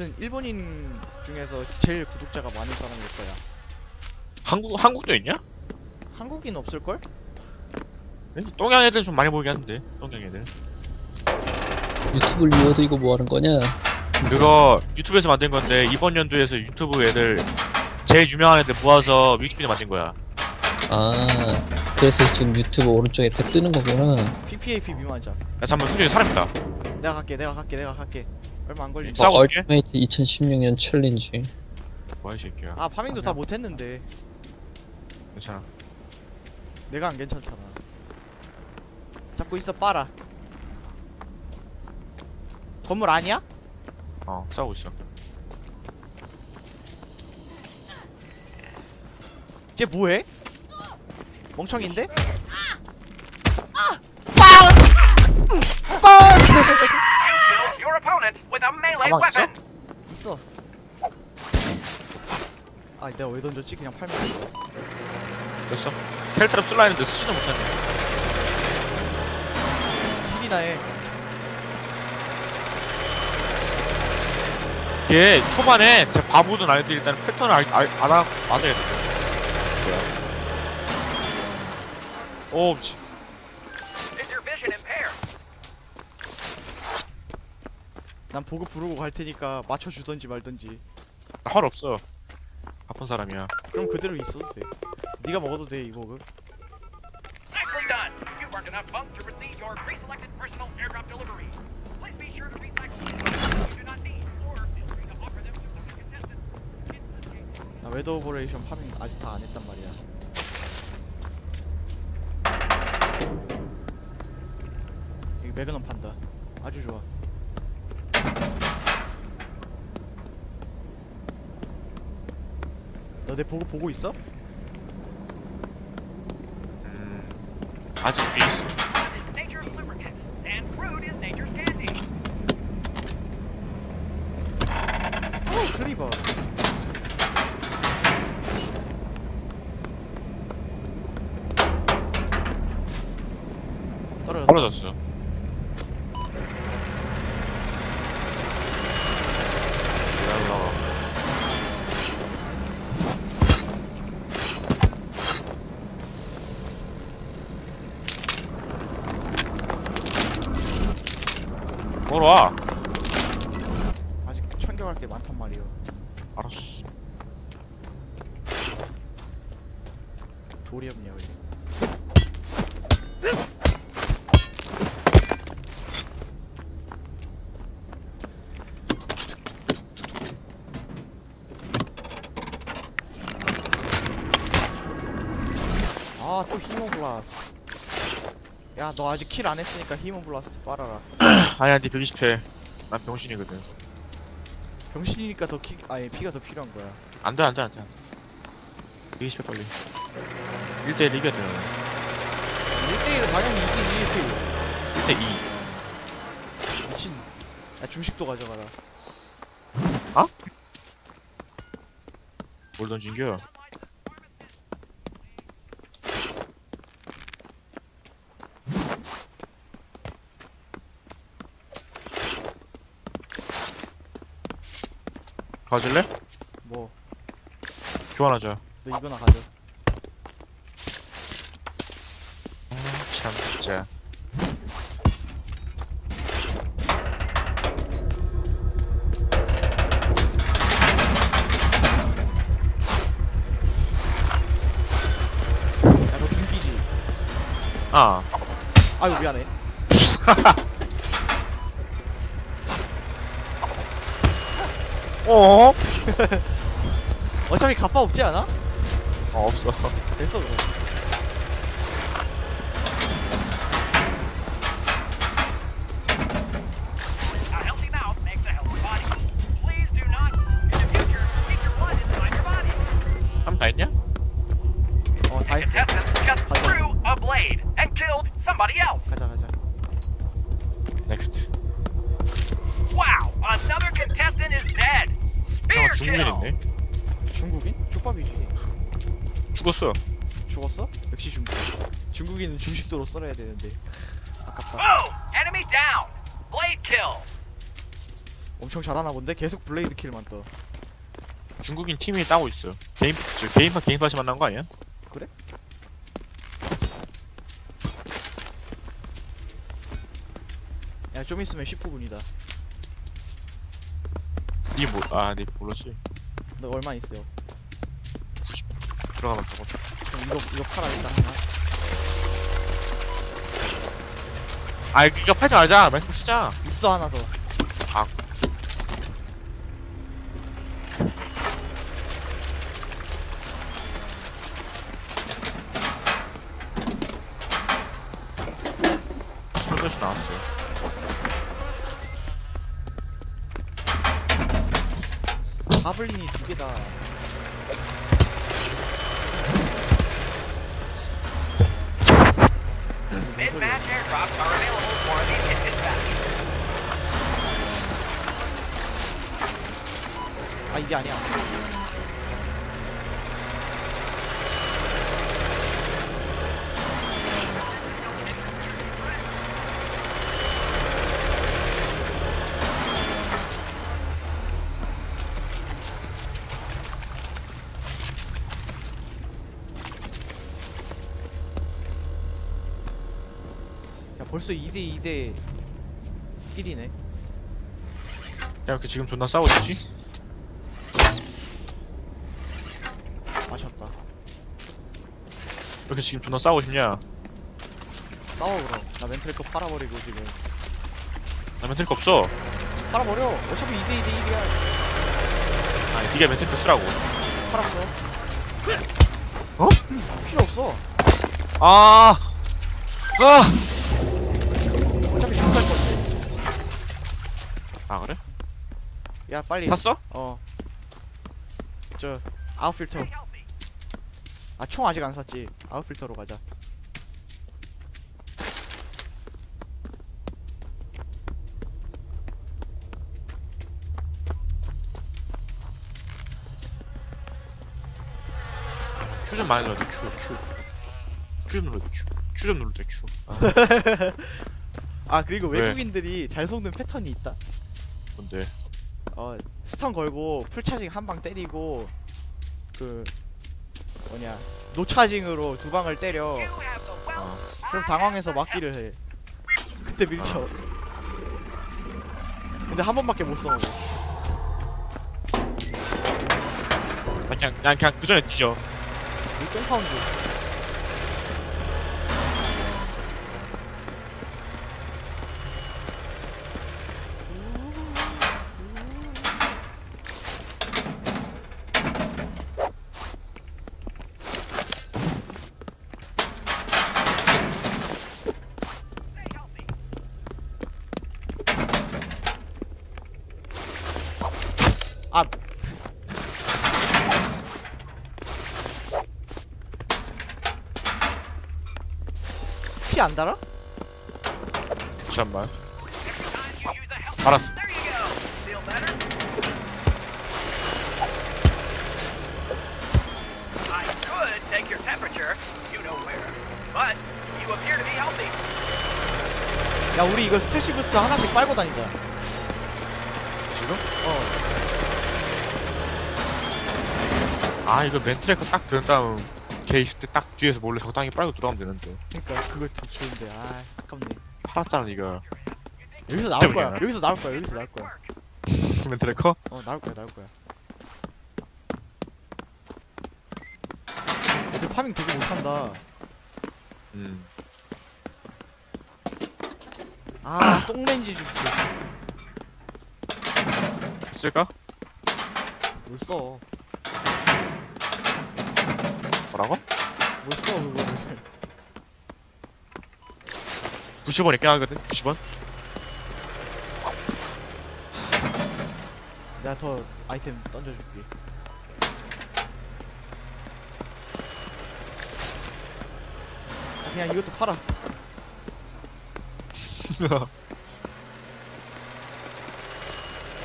아무튼 일본인 중에서 제일 구독자가 많은 사람일 거야. 한국 한국도 있냐? 한국인 없을 걸? 동양 애들 좀 많이 보이긴 하는데 동양 애들. 유튜브를 이어도 이거 뭐 하는 거냐? 그거 유튜브에서 만든 건데 이번 연도에서 유튜브 애들 제일 유명한 애들 모아서 뮤직비디오 만든 거야. 아, 그래서 지금 유튜브 오른쪽에 이렇게 뜨는 거구나. PPAP 미만자. 야 잠깐만 수준이 사람 있다. 내가 갈게, 내가 갈게, 내가 갈게. 얼마 안 걸린다. 어, 있게? 얼티메이트 2016년 챌린지. 뭐야 이 새끼야. 아 파밍도 다 못했는데 괜찮아. 내가 안 괜찮잖아. 잡고 있어 빨아. 건물 아니야? 어 싸우고 있어. 쟤 뭐해? 멍청인데? Kill your opponent with a melee 가만 있어? 있어. 아 내가 왜 던졌지? 그냥 팔면 돼. 됐어. 켈트랍 쓸라 했는데 쓰지도 못했네. 힐이 나 해. 걔 초반에 제 바보든 아니든 일단 패턴을 알, 알, 알아 맞아야 돼. 뭐야? 오 미치. 난 보급 부르고 갈 테니까 맞춰주던지 말던지. 나 활 없어. 아픈 사람이야. 그럼 그대로 있어도 돼. 네가 먹어도 돼 이 보급. Nicely done. You've earned enough funds to receive your pre-selected personal airdrop delivery. Please be sure to recycle the items you do not need, or feel free to offer them to other contestants. In this case, 나 웨더 오버레이션 파밍 아직 다 안 했단 말이야. 여기 매그넘 판다. 아주 좋아. 내 보고 보고 있어? 음. 아직 뒤에 있어. 어, 크리버. 떨어졌다. 떨어졌어. 올라와. 뭐로 와? 아직 챙겨갈 게 많단 말이오. 알았어. 돌이 없냐 여기. 아또 히모 블라스트. 야 너 아직 킬 안 했으니까 히모 블라스트 빨아라. 아니야, 니 120회. 난 병신이거든. 병신이니까 더 키, 아니 피가 더 필요한 거야. 안 돼, 안 돼, 안 돼. 120회 빨리. 1대1 이겨야 돼. 1대1은 당연히 이기지 1대2. 미친. 야 중식도 가져가라. 뭘 던진겨? 가질래? 뭐 너 교환하자. 이거나 가져. 진짜. 야너 중기지. 아, 아유 미안해. 어? 어차피 갑바 없지 않아? 어 없어. 됐어 그럼. A healthy mouth makes a healthy body. Please do not, in the future, keep your blood inside your body. 한 다 했냐? 어 다 했어. Contestant just 가자. threw a blade and killed somebody else. 가자 가자. 넥스트. Wow, another contestant is dead. Spear 잠깐 중국인? 족밥이지. 죽었어. 죽었어? 역시 중국. 중국인은 중식도로 썰어야 되는데. 아깝다. Boom! Enemy down. Blade kill. 엄청 잘하나 본데 계속 블레이드 킬만 떠. 중국인 팀이 따고 있어. 개인 저 개인 파 개인 파시 만난 거 아니야? 야 좀 있으면 19분이다. 니 뭐 아니 몰랐지. 너 얼마 있어요? 들어가면 저거. 그럼 이거 이거 팔아 일단 하나. 아 이거 팔지 말자. 멘트 쓰자. 있어 하나 더. 아. 바블린이 두 개다. Mid-match airdrops are available for immediate dispatch. 아 이게 아니야. 벌써 2대 2대 1이네. 야 이렇게 지금 존나 싸우고 있지? 마셨다. 이렇게 지금 존나 싸우고 싶냐? 싸워 그럼. 나 멘트레커 팔아버리고 지금. 나 멘트리크 없어. 팔아버려. 어차피 2대 2대 1이야. 아니 니가 멘트리크 쓰라고. 팔았어. 어? 필요 없어. 아. 아. 야 빨리. 샀어? 어. 저 아웃필터. 아 총 아직 안 샀지. 아웃필터로 가자. 큐 좀 많이 눌러야 돼. 큐 큐. 큐 좀 눌러야 돼. 큐. 큐좀 누르자 큐. 아, 아 그리고 왜? 외국인들이 잘 속는 패턴이 있다. 뭔데? 어 스턴 걸고 풀차징 한 방 때리고 그 뭐냐 노차징으로 두 방을 때려. 어. 그럼 당황해서 막기를 해. 그때 밀쳐. 근데 한 번밖에 못 써. 나 그냥 난 그냥 그 전에 뒤져. 이 똥파운드. 아 피 안 달아? 잠깐만. 알았어. 야 우리 이거 스트레시 부스트 하나씩 빨고 다니자 지금? 어 아 이거 멘트레커 딱 든 다음 걔 있을 때 딱 뒤에서 몰래 적당히 빨고 들어가면 되는데. 그니까 그거 더 좋은데 아 아깝네 팔았잖아 니가. 여기서 나올 거야. 여기서 나올 거야 여기서 나올 거야 멘트레커? 어 나올 거야 나올 거야 애들 파밍 되게 못한다 음. 아 똥렌지 주스 쓸까? 뭘써 뭐라고? 뭘써 그거를 90원 있긴 하거든. 90원? 내가 더 아이템 던져줄게 아, 그냥 이것도 팔아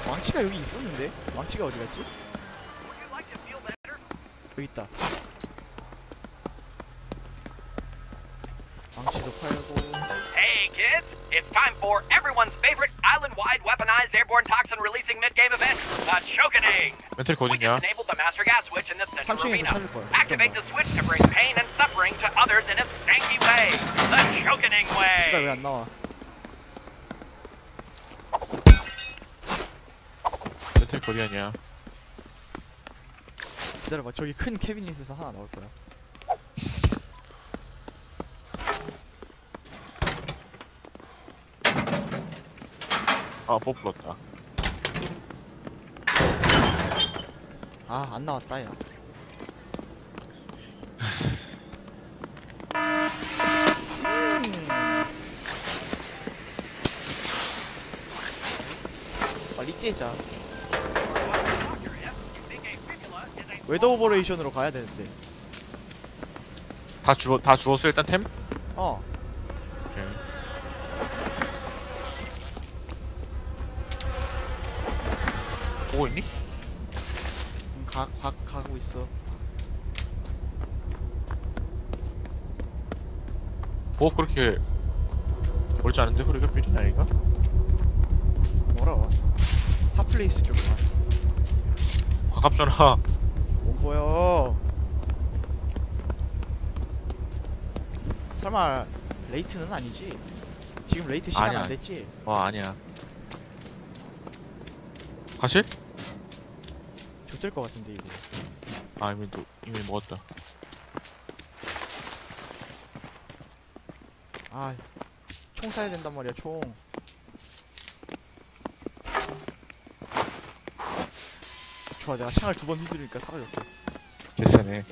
왕치가 여기 있었는데? 왕치가 어디 갔지? Would you like to feel better? 여기 있다 It's time for everyone's favorite island-wide weaponized airborne toxin-releasing mid-game event, the Chokening! 멘탈 We 어딨냐? just enabled the master gas switch in the central 3층에서 arena. 찾을 거야 Activate the switch to bring pain and suffering to others in a stanky way. The Chokening 시발 왜 way. 안 나와 멘탈 거리하냐? 기다려봐 저기 큰 캐비닛에서 하나 나올 거야 아, 버플렀다. 아 안 나왔다 야. 빨리 째자. 웨더 오버레이션으로 가야 되는데. 다 주워, 다 주웠어, 일단 템? 어 오케이. 보고 있니? 음, 가, 가, 가고 있어 보고 그렇게 멀지 않은데, 후리가 필이 아닌가? 뭐라 핫플레이스 쪽으로 가깝잖아. 못 보여 설마 레이트는 아니지? 지금 레이트 시간 아니야. 안 됐지? 와, 아니야. 가실? 좆될 것 같은데 이거 아, 이미, 또, 이미 먹었다. 아, 총 사야 된단 말이야, 총. 좋아, 내가 창을 두 번 휘두르니까 사라졌어. 개쎄네.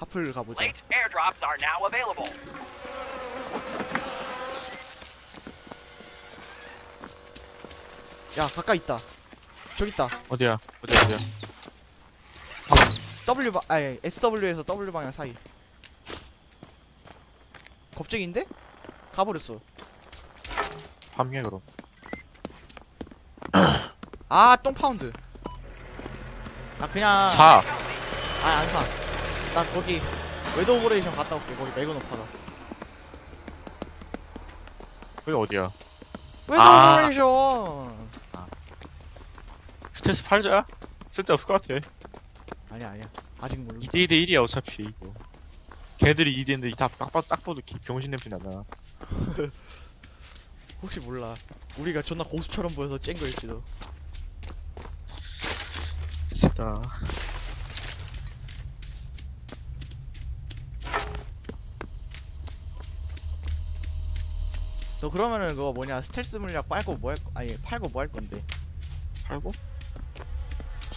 하플 가보자. Late airdrops are now available. 야, 가까이 있다. 저기 있다. 어디야? 어디야, 어디야? W 방, 아니, SW에서 W 방향 사이. 겁쟁인데? 가버렸어. 함께 그럼. 아, 똥 파운드. 나 그냥. 사! 아, 안 사. 나 거기 웨더 오버레이션 갔다 올게. 거기 메가노파가. 그게 어디야? 웨더 아. 오버레이션. 스트레스 팔자? 쓸데없을 것 같아. 아니야, 아니야. 아직 모르. 2대 2대 1이야, 어차피. 이거. 걔들이 2대인데 딱, 딱, 봐도- 딱 봐도 기- 병신 냄새 나잖아. 혹시 몰라. 우리가 존나 고수처럼 보여서 쨍 거일지도. 진짜. 너 그러면은 그거 뭐냐 스텔스 물약 빨고 뭐 할 아니 팔고 뭐 할 건데? 팔고?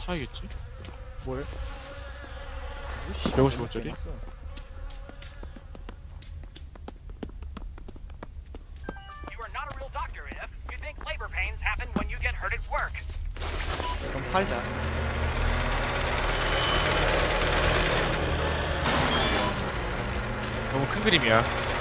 사야겠지? 뭘? 150 원짜리? 해놨어. You are not a real doctor if you think labor pains happen when you get hurt at work. 그럼 팔자. 너무 큰 그림이야.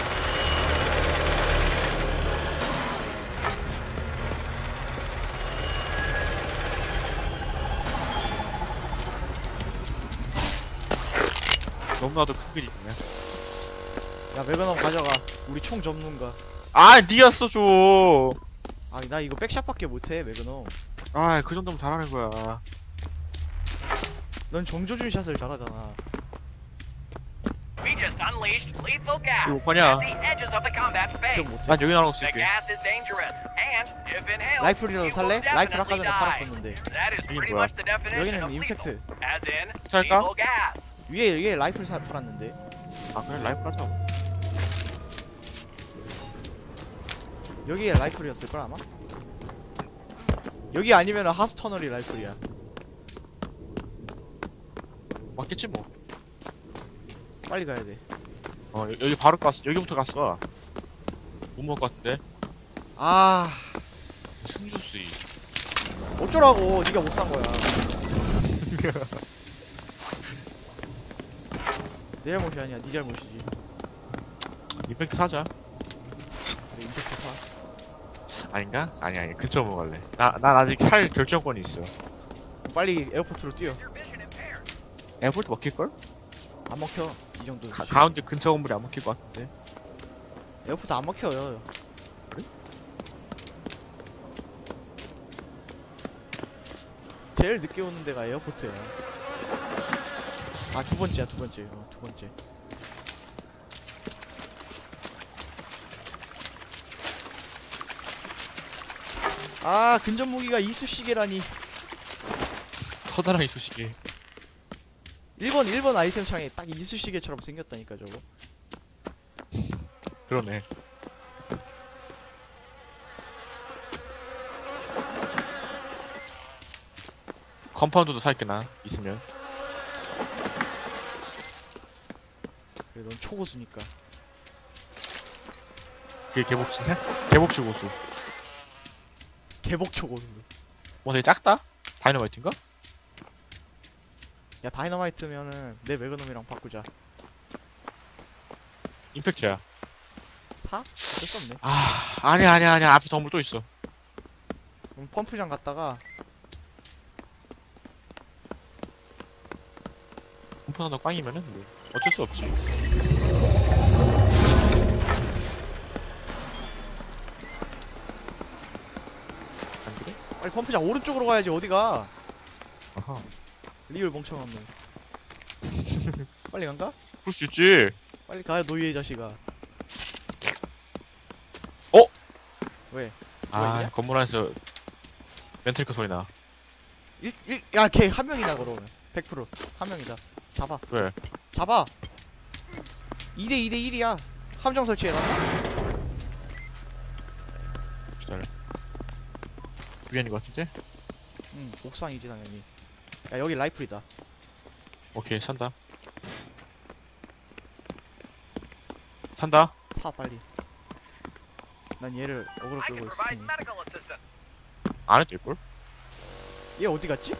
너무나도 큰 그림이야. 야 매그넘 가져가. 우리 총 전문가. 아, 니가 써줘. 아나 이거 백샷밖에 못해 매그넘. 아, 그 정도면 잘하는 거야. 넌 정조준 샷을 잘하잖아. We just unleashed lethal gas 이거 뭐냐? at the edges of the combat space. 좀 못해. 난 여기 나눠 The 쓸게. gas is dangerous, and if inhaled, 라이플이라도 you 살래? will 라이플 아까 definitely 전에 die. 팔았었는데. That is 이게 pretty 뭐야? much the definition 여기는 of lethal, 임팩트. as in 살까? lethal gas. 위에 위에 라이플 사 팔았는데. 아, 그래, 라이프 하자. 여기에 라이플이었을 걸 아마. 여기 아니면 하스 터널이 라이플이야. 맞겠지 뭐. 빨리 가야 돼. 어, 여- 여기 바로 갔어. 여기부터 갔어. 못 먹을 것 같은데. 아 승주씨. 어쩌라고? 네가 못 산 거야. 내 잘못이 아니야. 네 잘못이지. 임팩트 사자. 그래 임팩트 사. 아닌가? 아니, 아니. 근처 먹을래. 나, 난 아직 살 결정권이 있어. 빨리 에어포트로 뛰어. 에어포트 먹힐걸? 안 먹혀 이 정도 가, 가운데 근처 건물이 안 먹힐 것 같은데 에어포트 안 먹혀요 제일 늦게 오는 데가 에어포트야 아 두 번째야 두 번째. 어, 두 번째. 아 근접 무기가 이쑤시개라니. 커다란 이쑤시개 1번 1번 아이템 창에 딱 이쑤시개처럼 생겼다니까 저거. 그러네. 컴파운드도 살게나 있으면 그래 넌 초고수니까. 그게 개복치네? 개복치 고수. 개복 초고수. 뭐 되게 작다? 다이너마이트인가? 야 다이너마이트면은 내 매그넘이랑 바꾸자. 임팩트야. 사? 어쩔 수 없네. 아 아니야 아니야 아니야. 앞에 덤물 또 있어. 그럼 펌프장 갔다가 컴파운드 하나 꽝이면은 뭐 어쩔 수 없지 안 그래? 빨리 펌프장 오른쪽으로 가야지 어디가 아하 리얼 멍청한 놈 빨리 간가? 그럴 수 있지 빨리 가 노예 자식아 어? 왜? 누가 아 있냐? 건물 안에서 멘탈 크 소리 나 야걔 한 명이다 그러면 100%한 명이다 잡아 왜? 잡아. 2대 2대 1이야. 함정 설치해놔 기다려. 위안인 것 같은데? 응 옥상이지 당연히. 야 여기 라이플이다. 오케이 산다. 산다. 사 빨리. 난 얘를 어그로 끌고 medical assistance. 안에 될걸? 얘 어디 갔지?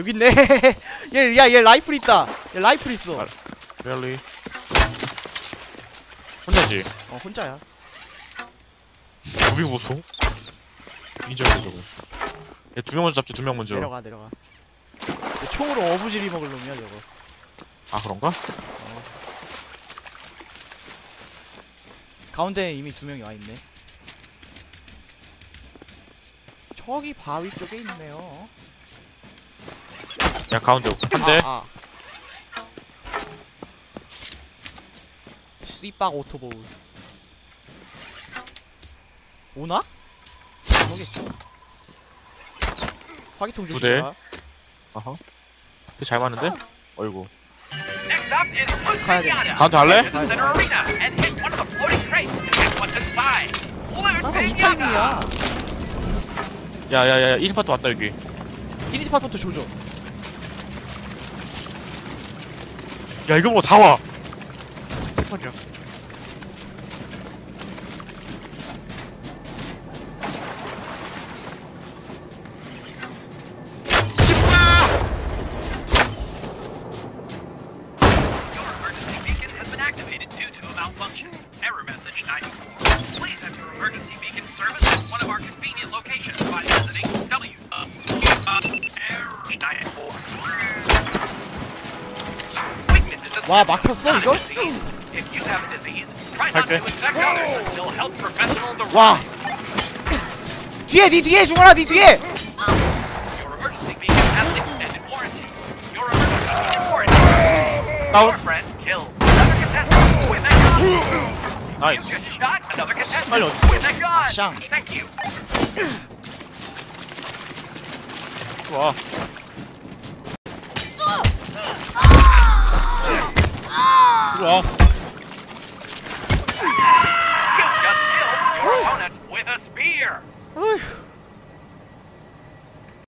여기 있네. 얘 야 얘 라이플 있다. 얘 라이플 있어. 아. really? 혼자지? 어 혼자야. 무빙 보소. 인정해 저거. 얘두 명 먼저 잡지 두 명 먼저. 내려가 내려가. 얘 총으로 어부지리 먹을 놈이야 저거. 아 그런가? 가운데에 이미 두 명이 와 있네. 저기 바위 쪽에 있네요 야 가운데 한대 아, 아. 씨빡 오토보우 오나? 안 오겠지 화기통 두 대. 조심해라 아하 되게 잘 맞는데? 어이구 Next up is 가야 돼. Oceania. 가운데 할래? Visit the center arena and hit one of the floating crates to check what's inside. 항상 이! 타이밍이야 야야야 1파트 왔다 여기 1인 스팟부터 조져 야 이거 뭐 다와. 대판이야 If you have a disease, try not to Okay. infect others until health professionals arrive. 와 뒤에 니 뒤에 중원아 니 뒤에 Your emergency beacon has an extended warranty. Your emergency beacon warranty. 다운 Your friend killed another contestant with a gun. You 나이스 just shot another contestant 빨리 어디 with a gun. 샹. Thank you. 좋 as well. You just killed your opponent with a spear.